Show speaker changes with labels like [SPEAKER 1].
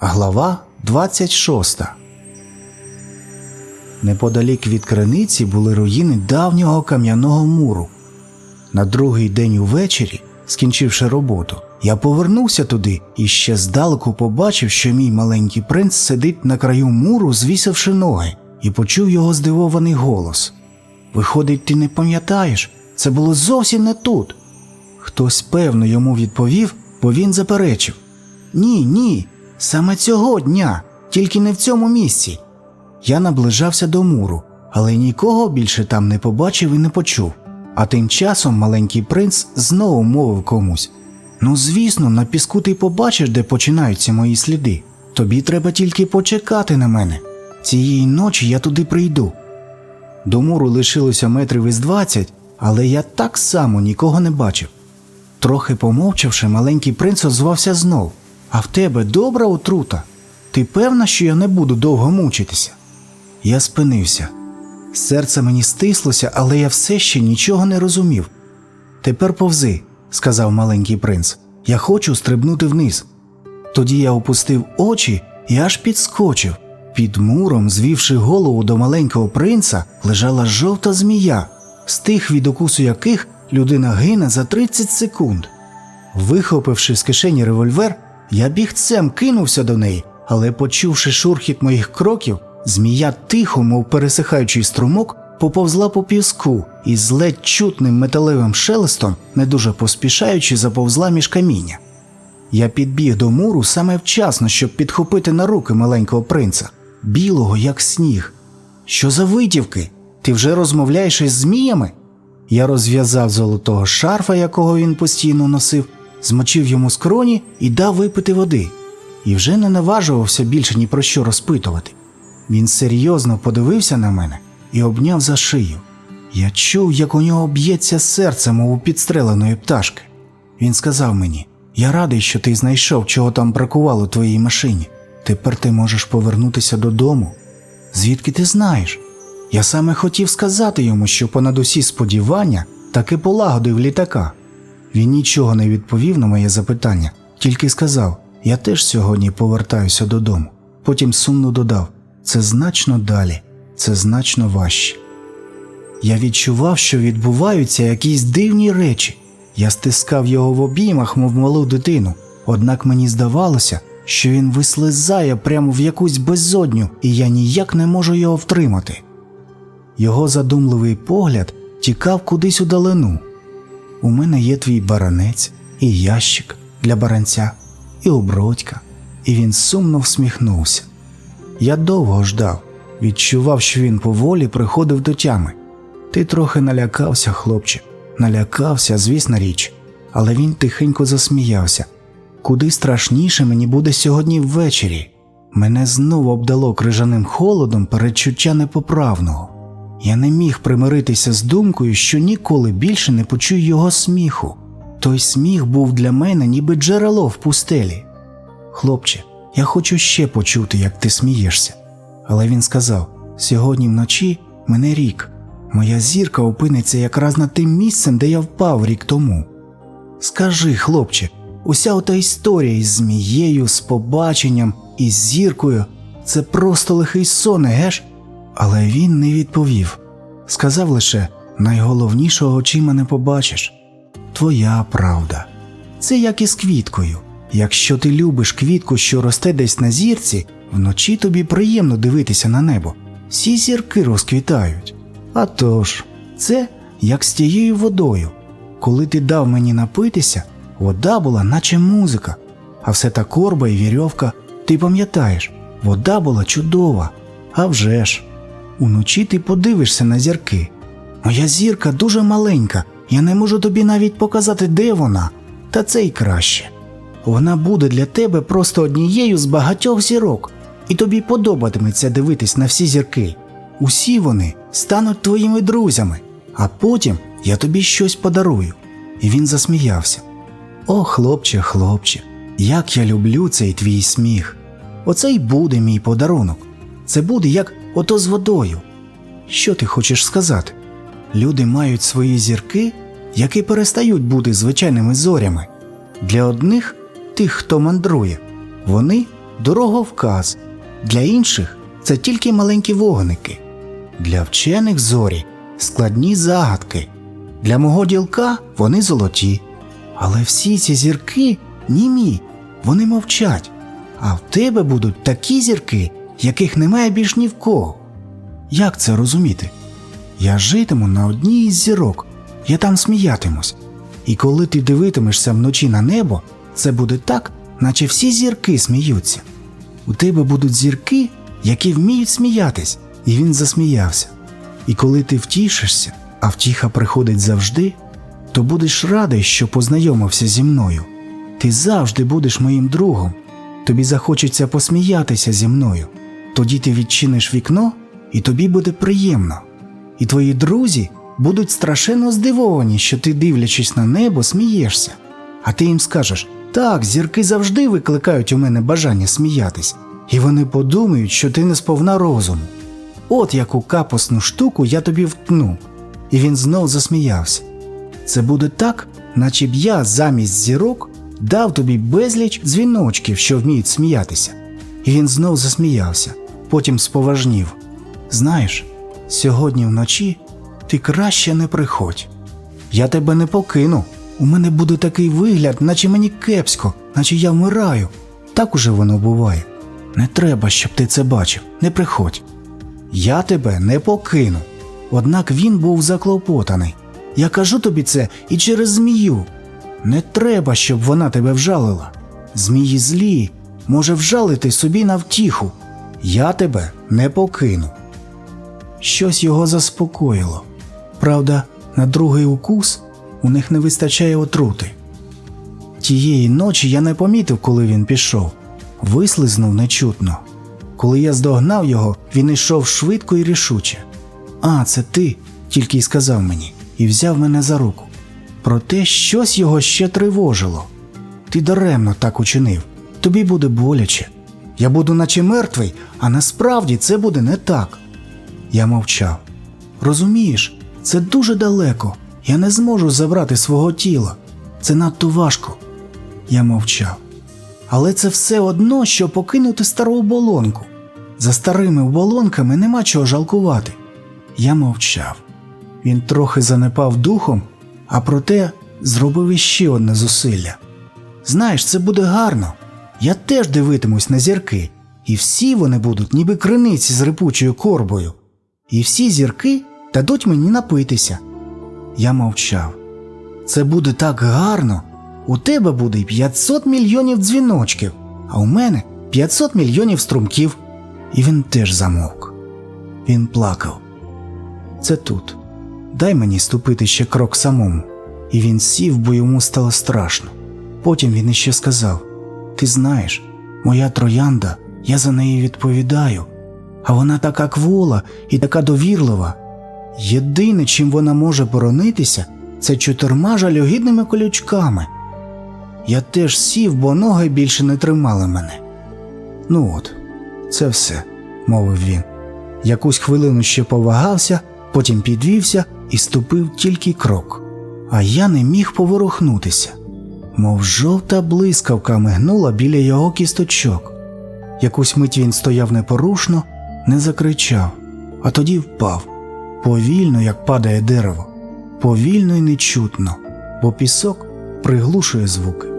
[SPEAKER 1] Глава 26 Неподалік від криниці були руїни давнього кам'яного муру. На другий день увечері, скінчивши роботу, я повернувся туди і ще здалеку побачив, що мій маленький принц сидить на краю муру, звісивши ноги, і почув його здивований голос. Виходить, ти не пам'ятаєш, це було зовсім не тут. Хтось певно йому відповів, бо він заперечив. Ні, ні, саме цього дня, тільки не в цьому місці. Я наближався до муру, але нікого більше там не побачив і не почув. А тим часом маленький принц знову мовив комусь: Ну, звісно, на піску ти побачиш, де починаються мої сліди. Тобі треба тільки почекати на мене. Цієї ночі я туди прийду. До муру лишилося метрів із двадцять, але я так само нікого не бачив. Трохи помовчавши, маленький принц озвався знов. А в тебе добра отрута? Ти певна, що я не буду довго мучитися? Я спинився. Серце мені стислося, але я все ще нічого не розумів. Тепер повзи, сказав маленький принц. Я хочу стрибнути вниз. Тоді я опустив очі і аж підскочив. Під муром, звівши голову до маленького принца, лежала жовта змія, з тих від укусу яких людина гине за 30 секунд. Вихопивши з кишені револьвер, я бігцем кинувся до неї, але, почувши шурхіт моїх кроків, змія тихо, мов пересихаючий струмок, поповзла по піску і з ледь чутним металевим шелестом, не дуже поспішаючи, заповзла між каміння. Я підбіг до муру саме вчасно, щоб підхопити на руки маленького принца, білого, як сніг. Що за витівки? Ти вже розмовляєш із зміями? Я розв'язав золотого шарфа, якого він постійно носив, змочив йому скроні і дав випити води, і вже не наважувався більше ні про що розпитувати. Він серйозно подивився на мене і обняв за шию. Я чув, як у нього б'ється серце, мов у підстреленої пташки. Він сказав мені: Я радий, що ти знайшов, чого там бракувало твоїй машині. Тепер ти можеш повернутися додому. Звідки ти знаєш? Я саме хотів сказати йому, що понад усі сподівання таки полагодив літака. Він нічого не відповів на моє запитання, тільки сказав: Я теж сьогодні повертаюся додому. Потім сумно додав: це значно далі, це значно важче. Я відчував, що відбуваються якісь дивні речі. Я стискав його в обіймах, мов малу дитину, однак мені здавалося, що він вислизає прямо в якусь безодню, і я ніяк не можу його втримати. Його задумливий погляд тікав кудись у далину. У мене є твій баранець і ящик для баранця, і обродька, і він сумно всміхнувся. Я довго ждав, відчував, що він поволі приходив до тями. Ти трохи налякався, хлопче, налякався, звісна річ, але він тихенько засміявся. Куди страшніше мені буде сьогодні ввечері. Мене знову обдало крижаним холодом передчуття непоправного. Я не міг примиритися з думкою, що ніколи більше не почую його сміху. Той сміх був для мене ніби джерело в пустелі. Хлопче, я хочу ще почути, як ти смієшся. Але він сказав: сьогодні вночі мене рік, моя зірка опиниться якраз над тим місцем, де я впав рік тому. Скажи, хлопче, уся ота історія із змією, з побаченням, із зіркою це просто лихий сон, геш? Але він не відповів. Сказав лише найголовнішого очима не побачиш. Твоя правда. Це як із квіткою. Якщо ти любиш квітку, що росте десь на зірці, вночі тобі приємно дивитися на небо. Всі зірки розквітають. А тож, це як з тією водою. Коли ти дав мені напитися, вода була, наче музика, а все та корба і вірьовка, ти пам'ятаєш, вода була чудова. А вже ж, уночі ти подивишся на зірки. Моя зірка дуже маленька, я не можу тобі навіть показати, де вона, та це й краще. Вона буде для тебе просто однією з багатьох зірок, і тобі подобатиметься дивитись на всі зірки. Усі вони стануть твоїми друзями, а потім я тобі щось подарую. І він засміявся. О, хлопче, хлопче, як я люблю цей твій сміх. Оце й буде мій подарунок. Це буде як ото з водою. Що ти хочеш сказати? Люди мають свої зірки, які перестають бути звичайними зорями. Для одних, тих, хто мандрує, вони дороговказ, для інших це тільки маленькі вогники, для вчених зорі складні загадки, для мого ділка вони золоті. Але всі ці зірки німі, вони мовчать, а в тебе будуть такі зірки, яких немає більш ні в кого. Як це розуміти? Я житиму на одній із зірок, я там сміятимусь. І коли ти дивитимешся вночі на небо, це буде так, наче всі зірки сміються. У тебе будуть зірки, які вміють сміятись, і він засміявся. І коли ти втішишся, а втіха приходить завжди, то будеш радий, що познайомився зі мною. Ти завжди будеш моїм другом. Тобі захочеться посміятися зі мною. Тоді ти відчиниш вікно, і тобі буде приємно. І твої друзі будуть страшенно здивовані, що ти, дивлячись на небо, смієшся. А ти їм скажеш так, зірки завжди викликають у мене бажання сміятись, і вони подумають, що ти не сповна розуму. От яку капосну штуку я тобі вткну. І він знов засміявся. Це буде так, наче б я замість зірок дав тобі безліч дзвіночків, що вміють сміятися. І він знов засміявся, потім споважнів. Знаєш, сьогодні вночі ти краще не приходь. Я тебе не покину. У мене буде такий вигляд, наче мені кепсько, наче я вмираю. Так уже воно буває. Не треба, щоб ти це бачив, не приходь. Я тебе не покину. Однак він був заклопотаний. Я кажу тобі це і через змію. Не треба, щоб вона тебе вжалила. Змії злі, може вжалити собі на втіху. Я тебе не покину. Щось його заспокоїло. Правда, на другий укус у них не вистачає отрути. Тієї ночі я не помітив, коли він пішов, вислизнув нечутно. Коли я здогнав його, він йшов швидко і рішуче. А, це ти, тільки й сказав мені, і взяв мене за руку. Проте щось його ще тривожило. Ти даремно так учинив. Тобі буде боляче. Я буду наче мертвий, а насправді це буде не так. Я мовчав. Розумієш, це дуже далеко. Я не зможу забрати свого тіла. Це надто важко. Я мовчав. Але це все одно, що покинути стару оболонку. За старими оболонками нема чого жалкувати. Я мовчав. Він трохи занепав духом, а проте зробив іще одне зусилля. Знаєш, це буде гарно. Я теж дивитимусь на зірки, і всі вони будуть ніби криниці з рипучою корбою. І всі зірки дадуть мені напитися. Я мовчав. Це буде так гарно. У тебе буде 500 мільйонів дзвіночків, а у мене 500 мільйонів струмків. І він теж замовк. Він плакав. Це тут. Дай мені ступити ще крок самому. І він сів, бо йому стало страшно. Потім він іще сказав: Ти знаєш, моя троянда, я за неї відповідаю, а вона така квола і така довірлива. Єдине, чим вона може боронитися, це чотирма жалюгідними колючками. Я теж сів, бо ноги більше не тримали мене. Ну от, це все, мовив він. Якусь хвилину ще повагався, потім підвівся і ступив тільки крок. А я не міг поворухнутися, мов жовта блискавка мигнула біля його кісточок. Якусь мить він стояв непорушно, не закричав, а тоді впав, повільно, як падає дерево, повільно і нечутно, бо пісок приглушує звуки.